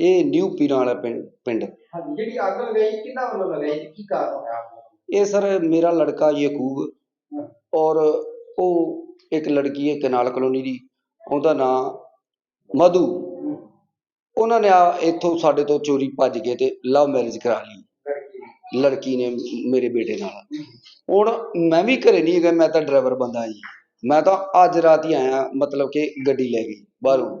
ਇਹ ਨਿਊ ਪੀਰਾਂ ਵਾਲਾ ਪਿੰਡ ਪਿੰਡ। ਹਾਂਜੀ ਜਿਹੜੀ ਅੱਗ ਲਗਾਈ ਕਿਹਨਾਂ ਵੱਲੋਂ ਲਗਾਈ ਤੇ ਕੀ ਕਾਰਨ ਹੋਇਆ ਇਹ ਸਰ ਮੇਰਾ ਲੜਕਾ ਯਕੂਬ? ਔਰ ਉਹ ਇੱਕ ਲੜਕੀ ਹੈ ਕਨਾਲ ਕਲੋਨੀ ਦੀ ਉਹਦਾ ਨਾਂ ਮਧੂ। ਉਹਨਾਂ ਨੇ ਆ ਇੱਥੋਂ ਸਾਡੇ ਤੋਂ ਚੋਰੀ ਭੱਜ ਕੇ ਤੇ ਲਵ ਮੈਰਿਜ ਕਰਾ ਲਈ। ਲੜਕੀ ਨੇ। ਮੇਰੇ ਬੇਟੇ ਨਾਲ। ਹੁਣ ਮੈਂ ਵੀ ਘਰੇ ਨਹੀਂ ਹੈਗਾ ਮੈਂ ਤਾਂ ਡਰਾਈਵਰ ਬੰਦਾ ਜੀ। ਮੈਂ ਤਾਂ ਅੱਜ ਰਾਤ ਹੀ ਆਇਆ ਮਤਲਬ ਕਿ ਗੱਡੀ ਲੈ ਗਈ ਬਾਹਰੋਂ।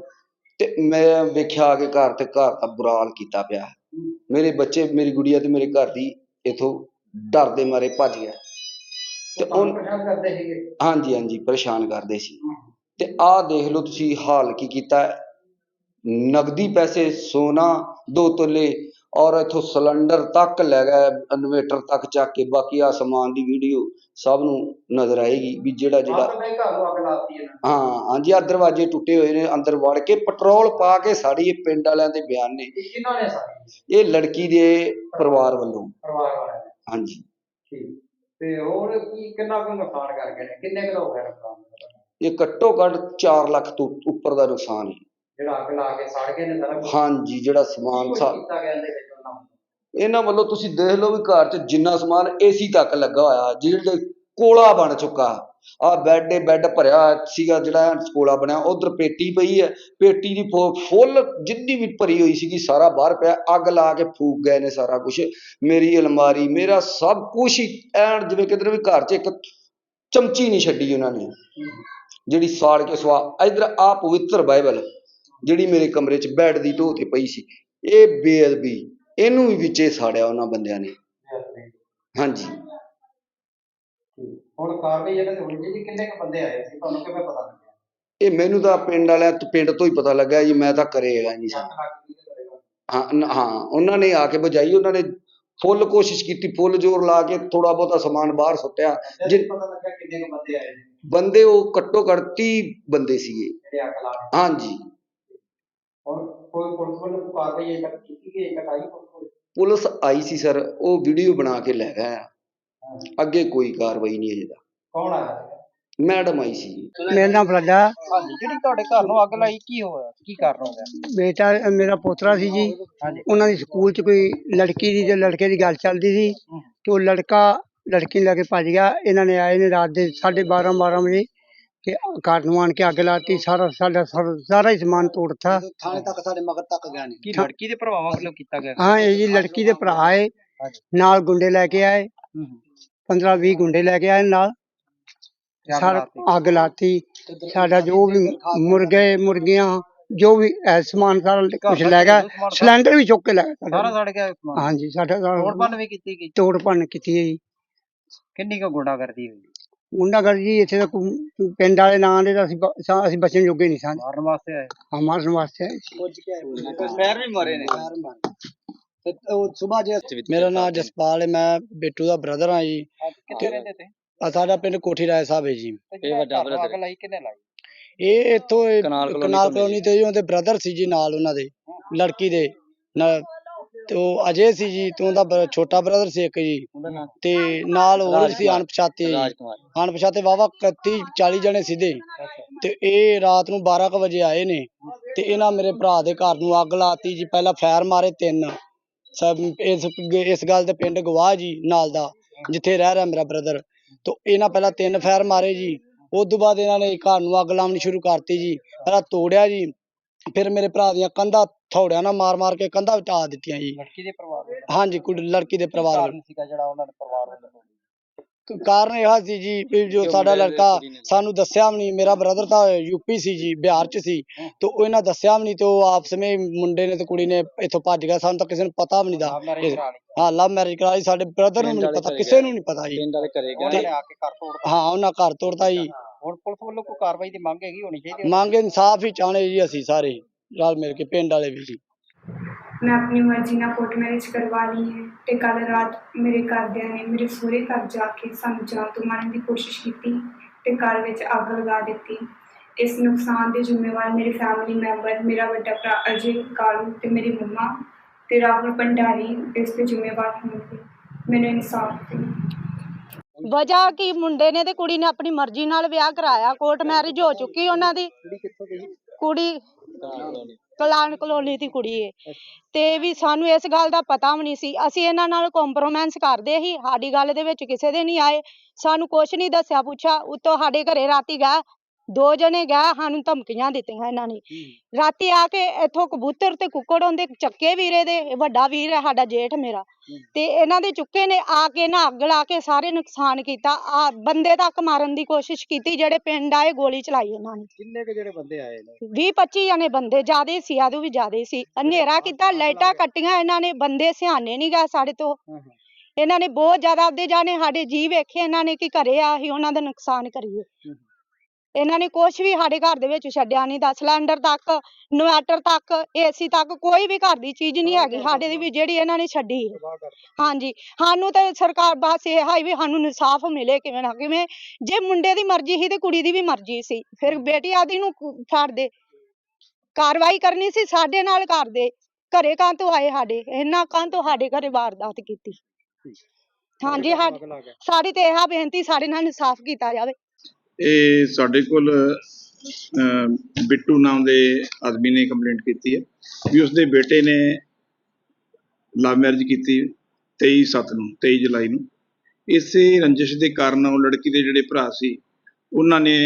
ਤੇ ਮੈਂ ਵੇਖਿਆ ਆ ਕੇ ਘਰ ਤੇ ਘਰ ਦਾ ਬੁਰਾ ਹਾਲ ਕੀਤਾ ਪਿਆ ਮੇਰੇ ਬੱਚੇ ਮੇਰੀ ਗੁੜੀਆ ਤੇ ਮੇਰੇ ਘਰ ਦੀ ਇਥੋਂ ਡਰ ਦੇ ਮਾਰੇ ਭੱਜ ਗਿਆ। ਤੇ ਉਹ ਪਰੇਸ਼ਾਨ ਕਰਦੇ ਸੀਗੇ? ਹਾਂਜੀ ਹਾਂਜੀ ਪਰੇਸ਼ਾਨ ਕਰਦੇ ਸੀ। ਤੇ ਆਹ ਦੇਖ ਲਓ ਤੁਸੀਂ ਹਾਲ ਕੀ ਕੀਤਾ ਹੈ। ਨਗਦੀ ਪੈਸੇ ਸੋਨਾ ਦੋ ਤੋਲੇ ਔਰ ਇਥੋਂ ਸਿਲੰਡਰ ਤੱਕ ਲੈ ਗਏ ਇਨਵੇਟਰ ਤੱਕ ਚੱਕ ਕੇ ਬਾਕੀ ਆ ਸਮਾਨ ਦੀ ਵੀਡੀਓ ਸਭ ਨੂੰ ਨਜ਼ਰ ਆਏਗੀ ਵੀ ਜਿਹੜਾ ਜਿਹੜਾ ਆਪ ਮੈਂ ਘਰ ਨੂੰ ਅੱਗ ਲਾਤੀ ਇਹਨਾਂ ਨੇ। ਹਾਂ ਹਾਂਜੀ ਆ ਦਰਵਾਜ਼ੇ ਟੁੱਟੇ ਹੋਏ ਨੇ ਅੰਦਰ ਵੜ ਕੇ ਪੈਟਰੋਲ ਪਾ ਕੇ ਸਾੜੀ ਇਹ ਪਿੰਡ ਵਾਲਿਆਂ ਦੇ ਬਿਆਨ ਨੇ। ਇਹ ਕਿਹਨਾਂ ਨੇ ਸਾਰੀ ਇਹ ਲੜਕੀ ਦੇ ਪਰਿਵਾਰ ਵੱਲੋਂ। ਪਰਿਵਾਰ ਵਾਲਿਆਂ ਨੇ। ਹਾਂਜੀ। ਠੀਕ। ਤੇ ਹੋਰ ਕੀ ਕਿੰਨਾ ਕੁ ਨੁਕਸਾਨ ਕਰ ਗਏ ਨੇ? ਕਿੰਨੇ ਕੁ ਦਾ ਹੋ ਨੁਕਸਾਨ ਇਹ ਘੱਟੋ ਘੱਟ 4 ਲੱਖ ਤੋਂ ਉੱਪਰ ਦਾ ਨੁਕਸਾਨ ਹੈ। ਜਿਹੜਾ ਅੱਗ ਲਾ ਕੇ ਸੜ ਗਏ ਨੇ ਸਾਰਾ ਕੁਛ? ਹਾਂਜੀ ਜਿਹੜਾ ਸਮਾਨ ਸਾ ਕੀਤਾ ਗਿਆ ਇਹਦੇ ਵਿੱਚ ਉਹਨਾਂ ਵੱਲੋਂ? ਇਹਨਾਂ ਵੱਲੋਂ ਤੁਸੀਂ ਦੇਖ ਲਓ ਵੀ ਘਰ 'ਚ ਜਿੰਨਾ ਸਮਾਨ ਏਸੀ ਤੱਕ ਲੱਗਾ ਹੋਇਆ ਜਿਹੜੇ ਕੋਲਾ ਬਣ ਚੁੱਕਾ। ਆ ਬੈੱਡ ਏ ਬੈੱਡ ਭਰਿਆ ਹੋਇਆ ਸੀਗਾ ਜਿਹੜਾ ਕੋਲਾ ਬਣਿਆ ਉਧਰ ਪੇਟੀ ਪਈ ਹੈ ਪੇਟੀ ਦੀ ਫੁੱਲ ਜਿੰਨੀ ਵੀ ਭਰੀ ਹੋਈ ਸੀਗੀ ਸਾਰਾ ਬਾਹਰ ਪਿਆ। ਅੱਗ ਲਾ ਕੇ ਫੂਕ ਗਏ ਨੇ ਸਾਰਾ ਕੁਝ ਮੇਰੀ ਅਲਮਾਰੀ ਮੇਰਾ ਸਭ ਕੁਝ ਹੀ ਐਨ ਜਿਵੇਂ ਕਿਧਰ ਵੀ ਘਰ 'ਚ ਇੱਕ ਚਮਚੀ ਨਹੀਂ ਛੱਡੀ ਉਹਨਾਂ ਨੇ। ਜਿਹੜੀ ਸਾੜ ਕੇ ਸਵਾ ਇਧਰ ਆ ਪਵਿੱਤਰ ਬਾਈਬਲ। ਜਿਹੜੀ ਮੇਰੇ ਕਮਰੇ 'ਚ ਬੈੱਡ ਦੀ ਢੋਹ ਤੇ ਪਈ ਸੀ ਇਹ ਬੇਅਦਬੀ ਇਹਨੂੰ ਵੀ ਵਿੱਚੇ ਸਾੜਿਆ ਉਹਨਾਂ ਬੰਦਿਆਂ ਨੇ। ਹਾਂਜੀ। ਠੀਕ। ਹੁਣ ਕਾਰਵਾਈ ਇਹਨਾਂ ਤੇ ਹੋਣੀ ਚਾਹੀਦੀ ਕਿੰਨੇ ਕੁ ਬੰਦੇ ਆਏ ਸੀ ਤੁਹਾਨੂੰ ਕਿਵੇਂ ਪਤਾ ਲੱਗਿਆ? ਇਹ ਮੈਨੂੰ ਤਾਂ ਪਿੰਡ ਵਾਲਿਆਂ ਤੋਂ ਪਿੰਡ ਤੋਂ ਹੀ ਪਤਾ ਲੱਗਾ ਜੀ ਮੈਂ ਤਾਂ ਹੈਗਾ ਨਹੀਂ ਸਾਂ ਕਰੇਗਾ ਹਾਂ ਹਾਂ ਉਹਨਾਂ ਨੇ ਆ ਕੇ ਬੁਝਾਈ ਉਹਨਾਂ ਨੇ ਫੁੱਲ ਕੋਸ਼ਿਸ਼ ਕੀਤੀ ਫੁੱਲ ਜ਼ੋਰ ਲਾ ਕੇ ਥੋੜਾ ਬਹੁਤਾ ਸਮਾਨ ਬਾਹਰ ਸੁੱਟਿਆ। ਜੇ ਜਿ- ਪਤਾ ਲੱਗਾ ਕਿੰਨੇ ਕੁ ਬੰਦੇ ਆਏ ਨੇ? ਬੰਦੇ ਉਹ ਘੱਟੋ ਘੱਟ 30 ਬੰਦੇ ਸੀਗੇ। ਹਾਂਜੀ। ਪੁਲਿਸ ਆਈ ਸੀ ਸਰ ਉਹ ਵੀਡੀਓ ਬਣਾ ਕੇ ਲੈ ਗਏ ਆ। ਅੱਗੇ ਕੋਈ ਕਾਰਵਾਈ ਨਹੀਂ ਅਜੇ ਤੱਕ। ਕੌਣ ਆਇਆ? ਮੈਡਮ ਆਈ ਸੀ ਜੀ। ਮੇਰਾ ਨਾਮ ਫਰਾਡਾ ਹਾਂਜੀ ਜਿਹੜੀ ਤੁਹਾਡੇ ਘਰ ਨੂੰ ਅੱਗ ਲਾਈ ਕੀ ਹੋਇਆ? ਕੀ ਕਾਰਨ ਹੋ ਗਿਆ? ਬੇਟਾ ਮੇਰਾ ਪੋਤਰਾ ਸੀ ਜੀ। ਹਾਂਜੀ। ਉਹਨਾਂ ਦੀ ਸਕੂਲ 'ਚ ਕੋਈ ਲੜਕੀ ਦੀ ਤੇ ਲੜਕੇ ਦੀ ਗੱਲ ਚੱਲਦੀ ਸੀ ਤੇ ਉਹ ਲੜਕਾ ਲੜਕੀ ਨੂੰ ਲੈ ਕੇ ਭੱਜ ਗਿਆ। ਇਹਨਾਂ ਨੇ ਆਏ ਨੇ ਰਾਤ ਦੇ 12:30 12 ਵਜੇ। ਤੇ ਘਰ ਨੂੰ ਆਣ ਕੇ ਅੱਗ ਲਾਤੀ ਸਾਰਾ ਸਾਡਾ ਸਾਰਾ ਸਾਰਾ ਹੀ ਸਮਾਨ ਤੋੜਤਾ। ਥਾਣੇ ਤੱਕ ਸਾਡੇ ਮਗਰ ਤੱਕ ਗਏ ਨੇ। ਕੀ ਲੜਕੀ ਦੇ ਪ੍ਰਭਾਵਾਂ ਵੱਲੋਂ ਕੀਤਾ ਗਿਆ? ਹਾਂ ਇਹ ਜੀ ਲੜਕੀ ਦੇ ਭਰਾ ਆਏ ਨਾਲ ਗੁੰਡੇ ਲੈ ਕੇ ਆਏ 15 20 ਗੁੰਡੇ ਲੈ ਕੇ ਆਏ ਨਾਲ। ਸਾਰਾ ਅੱਗ ਲਾਤੀ। ਸਾਡਾ ਜੋ ਵੀ ਮੁਰਗੇ ਮੁਰਗੀਆਂ ਜੋ ਵੀ ਹੈ ਸਮਾਨ ਸਾਰਾ ਕੁਝ ਲੈ ਗਿਆ ਸਿਲੰਡਰ ਵੀ ਚੁੱਕ ਕੇ ਲੈ ਗਿਆ। ਸਾਰਾ ਸਾਡਾ। ਸੜ ਗਿਆ ਸਮਾਨ। ਹਾਂਜੀ ਸਾਡਾ ਤੋੜ ਸਾਰਾ ਭੰਨ ਵੀ ਕੀਤੀ ਗਈ। ਤੋੜ ਭੰਨ ਕੀਤੀ ਹੈ ਜੀ। ਕਿੰਨੀ ਕੁ ਗੁੰਡਾ ਕਰਦੀ ਹੋਈ? ਗੁੰਡਾਗਰ ਜੀ ਇੱਥੇ ਤਾਂ ਕੋਈ ਪਿੰਡ ਵਾਲੇ ਨਾਂ ਦੇ ਤਾਂ ਅਸੀਂ ਬ- ਸਾ- ਅਸੀਂ ਬਚਣ ਜੋਗੇ ਨਹੀਂ ਸਾਂ। ਮਾਰਨ ਵਾਸਤੇ ਆਏ? ਹਮਾਰੇ ਵਾਸਤੇ ਆਏ। ਸੀ। ਪੁੱਜ ਕੇ ਵੀ ਮਰੇ ਨੇ। ਤੇ ਉਹ ਸੁਬਾਹ ਜੇ ਮੇਰਾ ਨਾਮ ਜਸਪਾਲ ਹੈ ਮੈਂ ਬੇਟੂ ਦਾ ਬ੍ਰਦਰ ਹਾਂ ਜੀ। ਕਿੱਥੇ ਰਹਿੰਦੇ ਤੇ? ਆ ਸਾਡਾ ਪਿੰਡ ਕੋਠੀ ਰਾਏ ਸਾਹਿਬ ਹੈ ਜੀ। ਇਹ ਵੱਡਾ ਅੱਗ ਲਾਈ ਕਿੰਨੇ ਲਾਈ? ਇਹ ਇੱਥੋਂ ਇਹ ਕਨਾਲ ਕਲੋਨੀ ਤੇ ਜੀ ਉਹਦੇ ਬ੍ਰਦਰ ਸੀ ਜੀ ਨਾਲ ਉਹਨਾਂ ਦੇ। ਲੜਕੀ ਦੇ। ਨਾਲ ਤੇ ਉਹ ਅਜੇ ਸੀ ਜੀ ਤੇ ਉਹਦਾ ਛੋਟਾ ਬ੍ਰਦਰ ਸੀ ਇੱਕ ਜੀ। ਉਹਦਾ ਨਾਮ ਤੇ ਨਾਲ ਹੋਰ ਸੀ ਅਣਪਛਾਤੇ ਜੀ। ਰਾਜਕੁਮਾਰ। ਅਣਪਛਾਤੇ ਵਾਵਾ 31 40 ਜਣੇ ਸਿੱਧੇ ਤੇ ਇਹ ਰਾਤ ਨੂੰ 12 ਕੁ ਵਜੇ ਆਏ ਨੇ। ਤੇ ਇਹਨਾਂ ਮੇਰੇ ਭਰਾ ਦੇ ਘਰ ਨੂੰ ਅੱਗ ਲਾਤੀ ਜੀ। ਪਹਿਲਾਂ ਫਾਇਰ ਮਾਰੇ ਤਿੰਨ। ਸਭ ਇਸ ਇਸ ਗੱਲ ਦੇ ਪਿੰਡ ਗਵਾਹ ਜੀ ਨਾਲ ਦਾ ਜਿੱਥੇ ਰਹਿ ਰਿਹਾ ਮੇਰਾ ਬ੍ਰਦਰ ਤੋਂ ਇਹਨਾਂ ਪਹਿਲਾਂ ਤਿੰਨ ਫਾਇਰ ਮਾਰੇ ਜੀ। ਉਸ ਤੋਂ ਬਾਅਦ ਇਹਨਾਂ ਨੇ ਘਰ ਨੂੰ ਅੱਗ ਲਾਉਣੀ ਸ਼ੁਰੂ ਕਰਤੀ ਜੀ। ਪਹਿਲਾਂ ਤੋੜਿਆ ਜੀ। ਫਿਰ ਮੇਰੇ ਭਰਾ ਦੀਆਂ ਕੰਧਾਂ ਥੋੜਿਆਂ ਨਾਲ ਮਾਰ ਮਾਰ ਕੇ ਕੰਧਾਂ ਢਾਹ ਦਿੱਤੀਆਂ ਜੀ। ਲੜਕੀ ਦੇ ਪਰਿਵਾਰ ਦਾ ਹਾਂਜੀ ਕੁੜੀ ਲੜਕੀ ਦੇ ਪਰਿਵਾਰ ਵੱਲੋਂ ਕਾਰਨ ਸੀਗਾ ਜਿਹੜਾ ਉਹਨਾਂ ਦੇ ਪਰਿਵਾਰ ਵੱਲੋਂ? ਕਾਰਨ ਇਹ ਸੀ ਜੀ ਵੀ ਜੋ ਸਾਡਾ ਲੜਕਾ ਸਾਨੂੰ ਦੱਸਿਆ ਵੀ ਨਹੀਂ। ਮੇਰਾ ਬ੍ਰਦਰ ਤਾਂ ਯੂਪੀ ਸੀ ਜੀ ਬਿਹਾਰ ਚ ਸੀ। ਤੇ ਉਹ ਇਹਨਾਂ ਦੱਸਿਆ ਵੀ ਨਹੀਂ ਤੇ ਉਹ ਆਪਸ ਵਿੱਚ ਮੁੰਡੇ ਨੇ ਤੇ ਕੁੜੀ ਨੇ ਇੱਥੋਂ ਭੱਜ ਗਿਆ। ਸਾਨੂੰ ਤਾਂ ਕਿਸੇ ਨੂੰ ਪਤਾ ਵੀ ਨਹੀਂ ਦਾ। ਆਪ ਮੈਰਿਜ ਕਰਾ ਲਈ। ਹਾਂ ਲਵ ਮੈਰਿਜ ਕਰਾਈ ਸਾਡੇ ਬ੍ਰਦਰ ਨੂੰ ਨਹੀਂ ਪਤਾ ਕਿਸੇ ਨੂੰ ਨਹੀਂ ਪਤਾ ਜੀ। ਪਿੰਡ ਵਾਲੇ ਘਰੇ ਗਏ। ਉਹਨਾਂ ਨੇ ਆ ਕੇ ਘਰ ਤੋੜਤਾ ਹਾਂ ਉਹਨਾਂ ਘਰ ਤੋੜਤਾ ਜੀ। ਹੁਣ ਪੁਲਿਸ ਵੱਲੋਂ ਕੋਈ ਕਾਰਵਾਈ ਦੀ ਮੰਗ ਹੈਗੀ ਹੋਣੀ ਚਾਹੀਦੀ ਹੈ? ਮੰਗ ਇਨਸਾਫ ਹੀ ਚਾਹਣੇ ਜੀ ਅਸੀਂ ਸਾਰੇ। ਰਲ ਮਿਲ ਕੇ ਪਿੰਡ ਵਾਲੇ ਵੀ ਜੀ। ਮੈਂ ਆਪਣੀ ਮਰਜ਼ੀ ਨਾਲ ਕੋਰਟ ਮੈਰਿਜ ਕਰਵਾ ਲਈ ਹੈ ਤੇ ਕੱਲ ਰਾਤ ਮੇਰੇ ਘਰਦਿਆਂ ਨੇ ਮੇਰੇ ਸਹੁਰੇ ਘਰ ਜਾ ਕੇ ਸਾਨੂੰ ਜਾਨ ਤੋਂ ਮਾਰਨ ਦੀ ਕੋਸ਼ਿਸ਼ ਕੀਤੀ ਤੇ ਘਰ ਵਿੱਚ ਅੱਗ ਲਗਾ ਦਿੱਤੀ। ਇਸ ਨੁਕਸਾਨ ਦੇ ਜ਼ਿੰਮੇਵਾਰ ਮੇਰੇ ਫੈਮਿਲੀ ਮੈਂਬਰ ਮੇਰਾ ਵੱਡਾ ਭਰਾ ਅਜੇ ਕਾਲੂ ਤੇ ਮੇਰੀ ਮੰਮਾ ਤੇ ਰਾਹੁਲ ਭੰਡਾਰੀ ਇਸ ਦੇ ਜ਼ਿੰਮੇਵਾਰ ਹੋਣਗੇ। ਮੈਨੂੰ ਇਨਸਾਫ ਵਜ੍ਹਾ ਕਿ? ਮੁੰਡੇ ਨੇ ਤੇ ਕੁੜੀ ਨੇ ਆਪਣੀ ਮਰਜ਼ੀ ਨਾਲ ਵਿਆਹ ਕਰਾਇਆ। ਕੋਰਟ ਮੈਰਿਜ ਹੋ ਚੁੱਕੀ ਉਹਨਾਂ ਦੀ। ਕੁੜੀ ਕਲਾਨ ਕਲੋਨੀ ਦੀ ਕੁੜੀ ਏ। ਤੇ ਵੀ ਸਾਨੂੰ ਇਸ ਗੱਲ ਦਾ ਪਤਾ ਵੀ ਨਹੀਂ ਸੀ। ਅਸੀਂ ਇਹਨਾਂ ਨਾਲ ਕੰਪਰੋਮਾਈਜ਼ ਕਰਦੇ ਸੀ। ਸਾਡੀ ਗੱਲ ਦੇ ਵਿੱਚ ਕਿਸੇ ਦੇ ਨਹੀਂ ਆਏ। ਸਾਨੂੰ ਕੁਛ ਨਹੀਂ ਦੱਸਿਆ ਪੁੱਛਿਆ। ਉੱਤੋਂ ਸਾਡੇ ਘਰੇ ਰਾਤੀ ਗਏ। ਦੋ ਜਣੇ ਗਏ ਸਾਨੂੰ ਧਮਕੀਆਂ ਦਿੱਤੀਆਂ ਇਹਨਾਂ ਨੇ। ਰਾਤੀ ਆ ਕੇ ਇੱਥੋਂ ਕਬੂਤਰ ਤੇ ਕੁੱਕੜ ਆਉਂਦੇ ਚੱਕੇ ਵੀਰੇ ਦੇ ਇਹ ਵੱਡਾ ਵੀਰ ਹੈ ਸਾਡਾ ਜੇਠ ਮੇਰਾ। ਤੇ ਇਹਨਾਂ ਦੇ ਚੁੱਕੇ ਨੇ ਆ ਕੇ ਨਾ ਅੱਗ ਲਾ ਕੇ ਸਾਰੇ ਨੁਕਸਾਨ ਕੀਤਾ। ਆ ਬੰਦੇ ਤੱਕ ਮਾਰਨ ਦੀ ਕੋਸ਼ਿਸ਼ ਕੀਤੀ ਜਿਹੜੇ ਪਿੰਡ ਆਏ ਗੋਲੀ ਚਲਾਈ ਉਹਨਾਂ ਨੇ। ਕਿੰਨੇ ਕੁ ਜਿਹੜੇ ਬੰਦੇ ਆਏ ਨੇ? 20 25 ਜਣੇ ਬੰਦੇ ਜ਼ਿਆਦੇ ਸੀ ਆਦੂ ਵੀ ਜ਼ਿਆਦੇ ਸੀ। ਹਨੇਰਾ ਕੀਤਾ ਲਾਈਟਾਂ ਕੱਟੀਆਂ ਇਹਨਾਂ ਨੇ ਬੰਦੇ ਸਿਆਣੇ ਨਹੀਂ ਗਏ ਸਾਡੇ ਤੋਂ। ਹਾਂ ਹਾਂ। ਇਹਨਾਂ ਨੇ ਬਹੁਤ ਜ਼ਿਆਦਾ ਆਪਦੇ ਜਾਣੇ ਸਾਡੇ ਜੀ ਵੇਖੇ ਇਹਨਾਂ ਨੇ ਕਿ ਘਰੇ ਆ ਅਸੀਂ ਉਹਨਾਂ ਦਾ ਨੁਕਸਾਨ ਕਰੀਏ। ਇਹਨਾਂ ਨੇ ਕੁਛ ਵੀ ਸਾਡੇ ਘਰ ਦੇ ਵਿੱਚ ਛੱਡਿਆ ਨਹੀਂ ਦਾ ਸਿਲੰਡਰ ਤੱਕ ਇਨਵਰਟਰ ਤੱਕ ਏਸੀ ਤੱਕ ਕੋਈ ਵੀ ਘਰ ਦੀ ਚੀਜ਼ ਨਹੀਂ ਹੈਗੀ ਸਾਡੇ ਦੀ ਵੀ ਜਿਹੜੀ ਇਹਨਾਂ ਨੇ ਛੱਡੀ ਹਾਂਜੀ ਸਾਨੂੰ ਤੇ ਸਰਕਾਰ ਬਸ ਇਹ ਹੈ ਵੀ ਸਾਨੂੰ ਇਨਸਾਫ ਮਿਲੇ ਕਿਵੇਂ ਨਾ ਕਿਵੇਂ ਜੇ ਮੁੰਡੇ ਦੀ ਮਰਜ਼ੀ ਸੀ ਤੇ ਕੁੜੀ ਦੀ ਵੀ ਮਰਜ਼ੀ ਸੀ ਫਿਰ ਬੇਟੀ ਆਦੀ ਨੂੰ ਛੱਡ ਦੇ। ਕਾਰਵਾਈ ਕਰਨੀ ਸੀ ਸਾਡੇ ਨਾਲ ਕਰਦੇ ਘਰੇ ਕਾਂ ਤੋਂ ਆਏ ਸਾਡੇ ਇਹਨਾਂ ਕਾਂ ਤੋਂ ਸਾਡੇ ਘਰੇ ਵਾਰਦਾਤ ਕੀਤੀ। ਹਾਂਜੀ ਸਾਡੀ ਤੇ ਇਹ ਬੇਨਤੀ ਸਾਡੇ ਨਾਲ ਇਨਸਾਫ ਕੀਤਾ ਜਾਵੇ। ਇਹ ਸਾਡੇ ਕੋਲ ਬਿੱਟੂ ਨਾਮ ਦੇ ਆਦਮੀ ਨੇ ਕੰਪਲੇਂਟ ਕੀਤੀ ਹੈ ਵੀ ਉਸਦੇ ਬੇਟੇ ਨੇ ਲਵ ਮੈਰਿਜ ਕੀਤੀ 23 ਸੱਤ ਨੂੰ 23 ਜੁਲਾਈ ਨੂੰ। ਇਸੇ ਰੰਜਿਸ਼ ਦੇ ਕਾਰਨ ਉਹ ਲੜਕੀ ਦੇ ਜਿਹੜੇ ਭਰਾ ਸੀ, ਉਹਨਾਂ ਨੇ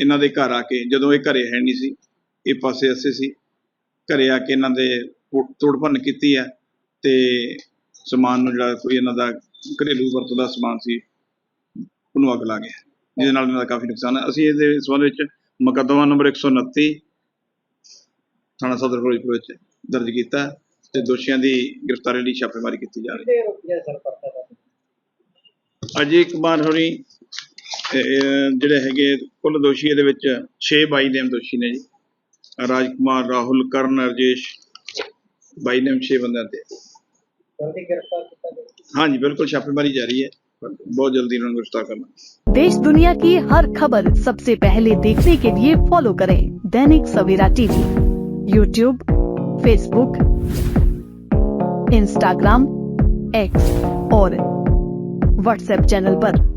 ਇਹਨਾਂ ਦੇ ਘਰ ਆ ਕੇ, ਜਦੋਂ ਇਹ ਘਰੇ ਹੈ ਨਹੀਂ ਸੀ, ਇਹ ਪਾਸੇ ਅਸੇ ਸੀ, ਘਰੇ ਆ ਕੇ ਇਹਨਾਂ ਦੇ ਤੋੜ- ਤੋੜ ਭੰਨ ਕੀਤੀ ਹੈ ਤੇ ਸਮਾਨ ਨੂੰ ਜਿਹੜਾ ਕੋਈ ਇਹਨਾਂ ਦਾ ਘਰੇਲੂ ਵਰਤੋਂ ਦਾ ਸਮਾਨ ਸੀ, ਉਹਨੂੰ ਅੱਗ ਲਾ ਗਿਆ। ਜਿਹਦੇ ਨਾਲ ਇਹਨਾਂ ਦਾ ਕਾਫੀ ਨੁਕਸਾਨ ਹੈ। ਅਸੀਂ ਇਹਦੇ ਸੰਬੰਧ ਵਿੱਚ ਮੁਕੱਦਮਾ ਨੰਬਰ 129 ਥਾਣਾ ਸਦਰ ਫਿਰੋਜ਼ਪੁਰ ਵਿੱਚ ਦਰਜ ਕੀਤਾ ਹੈ ਤੇ ਦੋਸ਼ੀਆਂ ਦੀ ਗ੍ਰਿਫਤਾਰੀ ਲਈ ਛਾਪੇਮਾਰੀ ਕੀਤੀ ਜਾ ਰਹੀ ਹੈ। ਅਜੇ ਕੁਮਾਰ ਹੋਰੀ ਜਿਹੜੇ ਹੈਗੇ ਕੁੱਲ ਦੋਸ਼ੀ ਇਹਦੇ ਵਿੱਚ 6 ਬਾਈ ਨੇਮ ਦੋਸ਼ੀ ਨੇ ਜੀ। ਰਾਜ ਕੁਮਾਰ ਰਾਹੁਲ ਕਰਨ ਰਜੇਸ਼ ਬਾਈ ਨੇਮ 6 ਬੰਦਿਆਂ ਤੇ। ਹਾਂਜੀ ਬਿਲਕੁਲ ਛਾਪੇਮਾਰੀ ਜਾਰੀ ਹੈ। बहुत जल्दी इन्होंने गिरफ़्तार करना। देश दुनिया की हर खबर सबसे पहले देखने के लिए फॉलो करें Dainik Savera TV YouTube Facebook Instagram X और व्हाट्सएप चैनल पर।